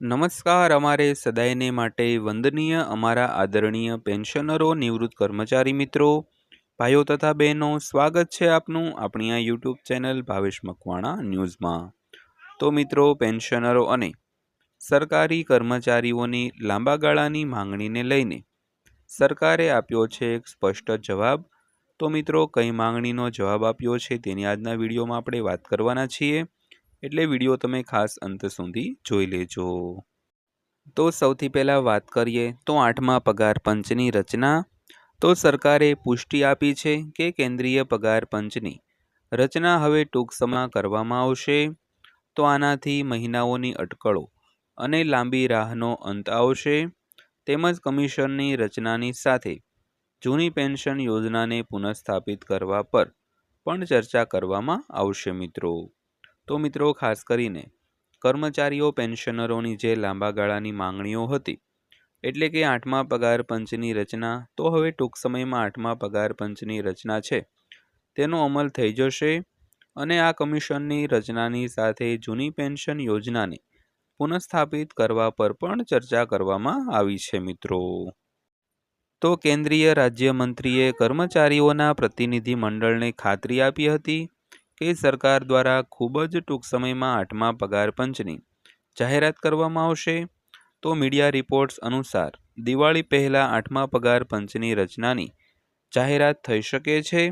નમસ્કાર. અમારે સદાયને માટે વંદનીય અમારા આદરણીય પેન્શનરો, નિવૃત્ત કર્મચારી મિત્રો, ભાઈઓ તથા બહેનો, સ્વાગત છે આપનું આપણી આ યુટ્યુબ ચેનલ ભાવેશ મકવાણા ન્યૂઝમાં. તો મિત્રો, પેન્શનરો અને સરકારી કર્મચારીઓની લાંબા ગાળાની માંગણીને લઈને સરકારે આપ્યો છે એક સ્પષ્ટ જવાબ. તો મિત્રો, કઈ માંગણીનો જવાબ આપ્યો છે તેની આજના વિડીયોમાં આપણે વાત કરવાના છીએ. એટલે વીડિયો તમે ખાસ અંત સુધી જોઈ લેજો. તો સૌથી પહેલાં વાત કરીએ તો આઠમા પગાર પંચની રચના. તો સરકારે પુષ્ટિ આપી છે કે કેન્દ્રીય પગાર પંચની રચના હવે ટૂંક સમયમાં કરવામાં આવશે. તો આનાથી મહિનાઓની અટકળો અને લાંબી રાહનો અંત આવશે. તેમજ કમિશનની રચનાની સાથે જૂની પેન્શન યોજનાને પુનઃસ્થાપિત કરવા પર પણ ચર્ચા કરવામાં આવશે મિત્રો. તો મિત્રો, ખાસ કરીને કર્મચારીઓ, પેન્શનરોની જે લાંબા ગાળાની માંગણીઓ હતી, એટલે કે આઠમા પગાર પંચની રચના, તો હવે ટૂંક સમયમાં આઠમા પગાર પંચની રચના છે. તેનો અમલ થઈ જશે અને આ કમિશનની રચનાની સાથે જૂની પેન્શન યોજનાને પુનઃસ્થાપિત કરવા પર પણ ચર્ચા કરવામાં આવી છે મિત્રો. તો કેન્દ્રીય રાજ્યમંત્રીએ કર્મચારીઓના પ્રતિનિધિ મંડળને ખાતરી આપી હતી કે સરકાર દ્વારા ખૂબ જ ટૂંક સમયમાં આઠમા પગાર પંચની જાહેરાત કરવામાં આવશે? તો મીડિયા રિપોર્ટ્સ અનુસાર, દિવાળી પહેલાં આઠમા પગાર પંચની રચનાની જાહેરાત થઈ શકે છે.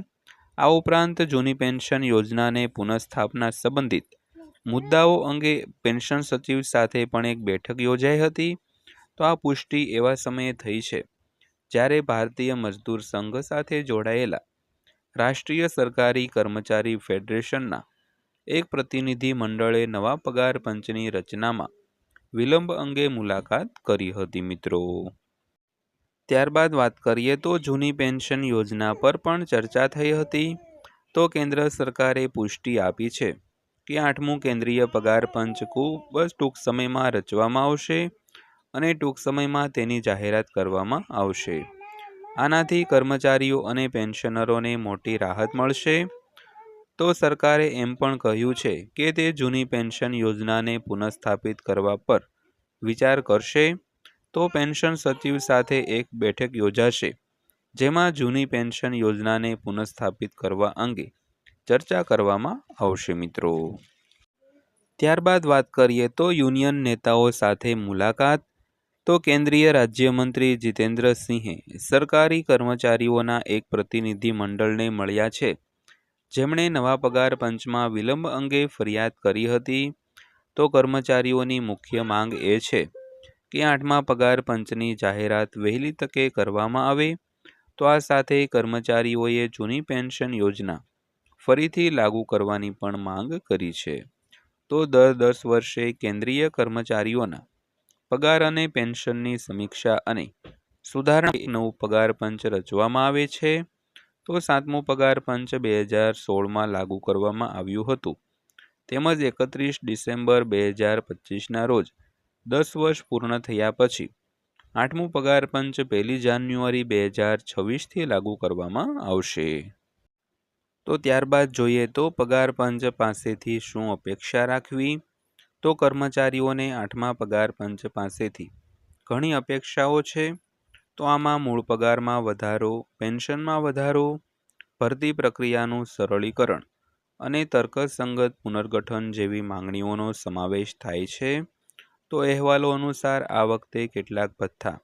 આ ઉપરાંત જૂની પેન્શન યોજનાને પુનઃસ્થાપના સંબંધિત મુદ્દાઓ અંગે પેન્શન સચિવ સાથે પણ એક બેઠક યોજાઈ હતી. તો આ પુષ્ટિ એવા સમયે થઈ છે, જ્યારે ભારતીય મજદૂર સંઘ સાથે જોડાયેલા રાષ્ટ્રીય સરકારી કર્મચારી ફેડરેશનના એક પ્રતિનિધિ મંડળે નવા પગાર પંચની રચનામાં વિલંબ અંગે મુલાકાત કરી હતી મિત્રો. ત્યારબાદ વાત કરીએ તો જૂની પેન્શન યોજના પર પણ ચર્ચા થઈ હતી. તો કેન્દ્ર સરકારે પુષ્ટિ આપી છે કે આઠમું કેન્દ્રીય પગાર પંચ ખૂબ જ ટૂંક સમયમાં રચવામાં આવશે અને ટૂંક સમયમાં તેની જાહેરાત કરવામાં આવશે. આનાથી કર્મચારીઓ અને પેન્શનરોને મોટી રાહત મળશે. તો સરકારે એમ પણ કહ્યું છે કે તે જૂની પેન્શન યોજનાને પુનઃસ્થાપિત કરવા પર વિચાર કરશે. તો પેન્શન સચિવ સાથે એક બેઠક યોજાશે, જેમાં જૂની પેન્શન યોજનાને પુનઃસ્થાપિત કરવા અંગે ચર્ચા કરવામાં આવશે મિત્રો. ત્યારબાદ વાત કરીએ તો યુનિયન નેતાઓ સાથે મુલાકાત તો કેન્દ્રીય રાજ્યમંત્રી જીતેન્દ્રસિંહે સરકારી કર્મચારીઓના એક પ્રતિનિધિ મંડળને મળ્યા છે. જેમણે નવા પગાર પંચમાં વિલંબ અંગે ફરિયાદ કરી હતી. તો કર્મચારીઓની મુખ્ય માંગ એ છે કે આઠમા પગાર પંચની જાહેરાત વહેલી તકે કરવામાં આવે. તો આ સાથે કર્મચારીઓએ જૂની પેન્શન યોજના ફરીથી લાગુ કરવાની પણ માંગ કરી છે. તો દર દસ વર્ષે કેન્દ્રીય કર્મચારીઓના પગાર અને પેન્શનની સમીક્ષા અને સુધારણા નવું પગાર પંચ રચવામાં આવે છે. તો સાતમું પગાર પંચ બે હજાર સોળમાં લાગુ કરવામાં આવ્યું હતું. તેમજ એકત્રીસ ડિસેમ્બર બે હજાર પચીસના રોજ દસ વર્ષ પૂર્ણ થયા પછી આઠમું પગાર પંચ પહેલી જાન્યુઆરી બે હજાર છવ્વીસથી લાગુ કરવામાં આવશે. તો ત્યારબાદ જોઈએ તો પગાર પંચ પાસેથી શું અપેક્ષા રાખવી? તો કર્મચારીઓને આઠમા પગાર પંચ પાસેથી. ઘણી અપેક્ષાઓ છે? તો આમાં મૂળ પગારમાં વધારો, પેન્શનમાં વધારો, ભરતી પ્રક્રિયાનું સરળીકરણ અને તર્કસંગત પુનર્ગઠન જેવી માંગણીઓનો સમાવેશ થાય છે? તો અહેવાલો અનુસાર આ વખતે કેટલાક ભથ્થા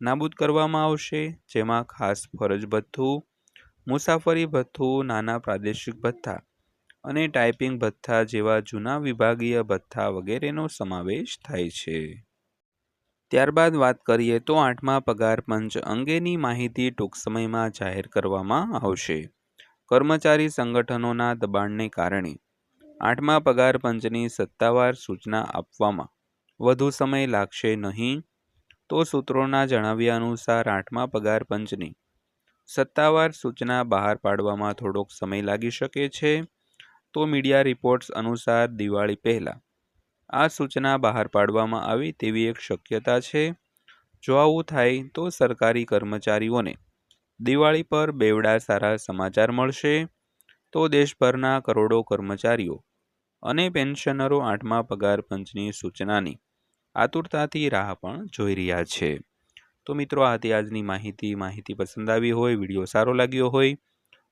નાબૂદ કરવામાં આવશે, જેમાં ખાસ ફરજ ભથ્થું, મુસાફરી ભથ્થું, નાના પ્રાદેશિક ભથ્થા અને ટાઈપિંગ ભથ્થા જેવા જૂના વિભાગીય ભથ્થા વગેરેનો સમાવેશ થાય છે. ત્યારબાદ વાત કરીએ તો આઠમા પગાર પંચ અંગેની માહિતી ટૂંક સમયમાં જાહેર કરવામાં આવશે. કર્મચારી સંગઠનોના દબાણને કારણે આઠમા પગાર પંચની સત્તાવાર સૂચના આપવામાં વધુ સમય લાગશે નહીં. તો સૂત્રોના જણાવ્યા અનુસાર આઠમા પગાર પંચની સત્તાવાર સૂચના બહાર પાડવામાં થોડોક સમય લાગી શકે છે. તો મીડિયા રિપોર્ટ્સ અનુસાર દિવાળી પહેલાં. આ સૂચના બહાર પાડવામાં આવી તેવી એક શક્યતા છે. જો આવું થાય તો સરકારી કર્મચારીઓને દિવાળી પર બેવડા સારા સમાચાર મળશે. તો દેશભરના કરોડો કર્મચારીઓ અને પેન્શનરો આઠમા પગાર પંચની સૂચનાની આતુરતાથી રાહ પણ જોઈ રહ્યા છે. તો મિત્રો આ હતી આજની માહિતી માહિતી પસંદ આવી હોય, વીડિયો સારો લાગ્યો હોય